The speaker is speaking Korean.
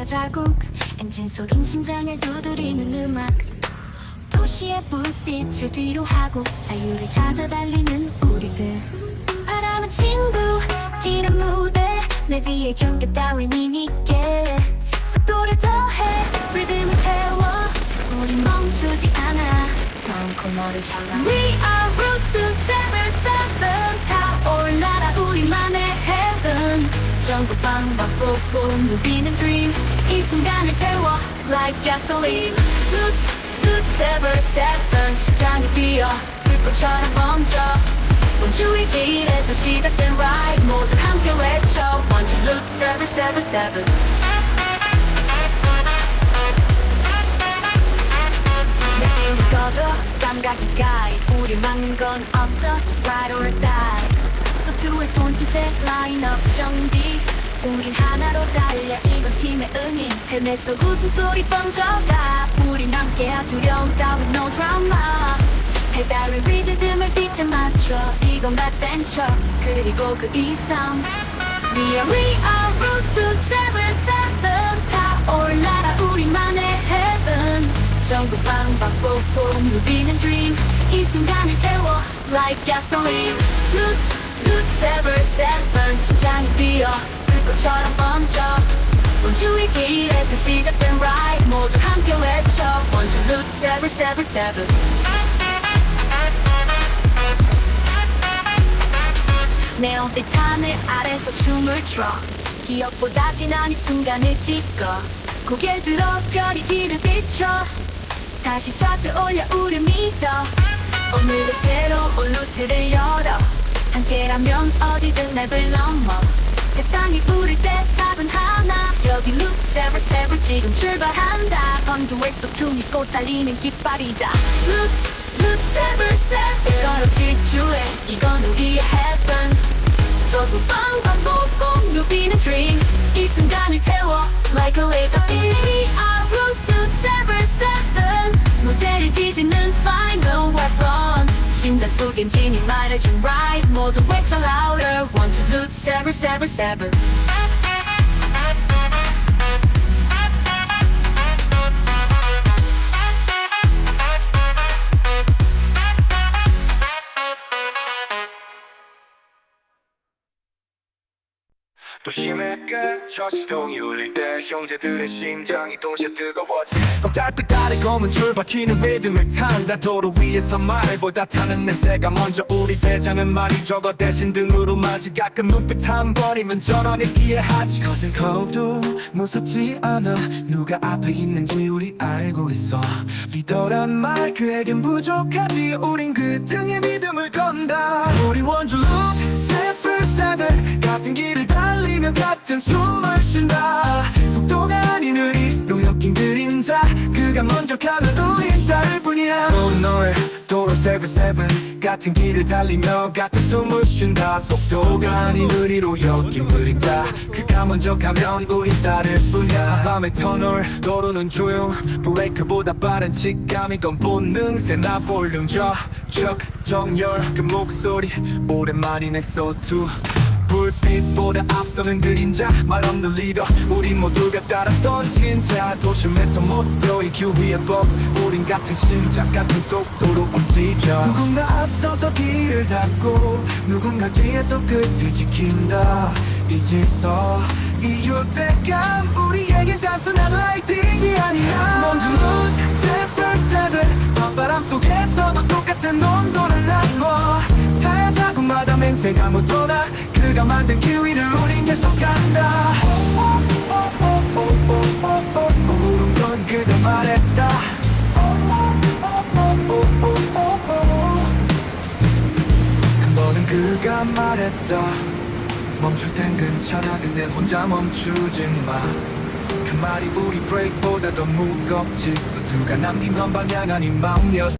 타이어 자국. 엔진 소린 심장을 두드리는 음악. 도시의 불빛을 뒤로 하고 자유를 찾아 달리는 우리들. 바람은 친구 길은 무대. 내 뒤에 경계 따위는 있게 속도를 더해 리듬을 태워. 우린 멈추지 않아. 다음 코너를 향한 We are Route 전부 방방곡곡 누비는 dream 이 순간을 태워 like gasoline Route Route 77 심장이 뛰어 불꽃처럼 멈춰 원주의 길에서 시작된 ride 모두 함께 외쳐 원주 Route 777 느낌이 꺼도 감각이 가이 우리 막는 건 없어 Just ride or die 소투의 손짓에 라인업 정비. 우린 하나로 달려 이건 팀의 의미. 속 웃음소리 번져가. 우린 함께야 두려움 따윈 no drama. 페달을 리듬을 비트 맞춰 이건 백벤처 그리고 그 이상. We are, we are Route 277 타올라라 우리만의 heaven. 전부 방방곡곡 누비는 dream. 이 순간을 태워 like gasoline Route, Route 77 심장이 뛰어 불꽃처럼 멈춰. 원주의 길에서 시작된 ride 모두 함께 외쳐. 원주 Route 777 내온빛 하늘 아래서 춤을 춰. 기억보다 진한 이 순간을 찍어. 고개를 들어 별이 뒤를 비춰. 다시 사져 올려 우리 믿어. 오늘도 새로운 루트를 열어 함께라면 어디든 맵을 넘어. 세상이 부를 때 답은 하나. 여기 루트 세븐 세븐 지금 출발한다. 선두에서 tum이 꽃 달리는 깃발이다. 루트 루트 세븐 세븐 서로 질주해. 이건 우리의 heaven. 전부 방방곡곡 누비는 dream. 이 순간을 태워 like a laser. Beam are 속엔 진이 말해준 right 모두 외쳐 louder one to route 777 도심의 끝 저 시동이 울릴 때 형제들의 심장이 동시에 뜨거워지 달빛 아래 검은 줄 박히는 리듬을 탄다. 도로 위에서 말보다 타는 냄새가 먼저 우리 배장은 말이 적어 대신 등으로 맞이 가끔 눈빛 한 번이면 전원이 이해하지. 거센 겁도 무섭지 않아. 누가 앞에 있는지 우리 알고 있어. 리더란 말 그에겐 부족하지. 우린 그 등에 믿음을 건다. 우리 원주 세플 세븐 같은 길을 달리며 같은 숨을 쉰다. 속도가 아닌 의리로 엮인 그림자. 그가 먼저 우린 따를 뿐이야. 오늘 도로 세븐 세븐 같은 길을 달리며 같은 숨을 쉰다. 속도가 아닌 의리로 엮인 그림자. 그가 먼저 가면 우린 따를 뿐이야. 밤의 터널 도로는 조용. 브레이크보다 빠른 직감이 건 본능. 세나 볼륨 저축 정열. 그 목소리 오랜만이네 소투 불 빛보다 앞서는 그림자 말 없는 리더. 우린 모두가 따랐던 진짜 도심에서 못 보이 기위의 법. 우린 같은 심장 같은 속도로 움직여. 누군가 앞서서 길을 닫고 누군가 뒤에서 끝을 지킨다. 이 질서 이 유대감 우리에겐 단순한 라이팅이 아니야 먼저 lose seven seven 밤바람 속에서도 똑같은 온도를 나눠 타야 자국마다 맹세가 묻어나 그가 만든 기위를 우린 계속 간다. 옳은 건 그가 말했다. 한 번은 그가 말했다. 멈출 땐 괜찮아. 근데 혼자 멈추지 마그 말이 우리 브레이크보다 더 무겁지. 서두가 남긴 건 방향 아닌 마음이었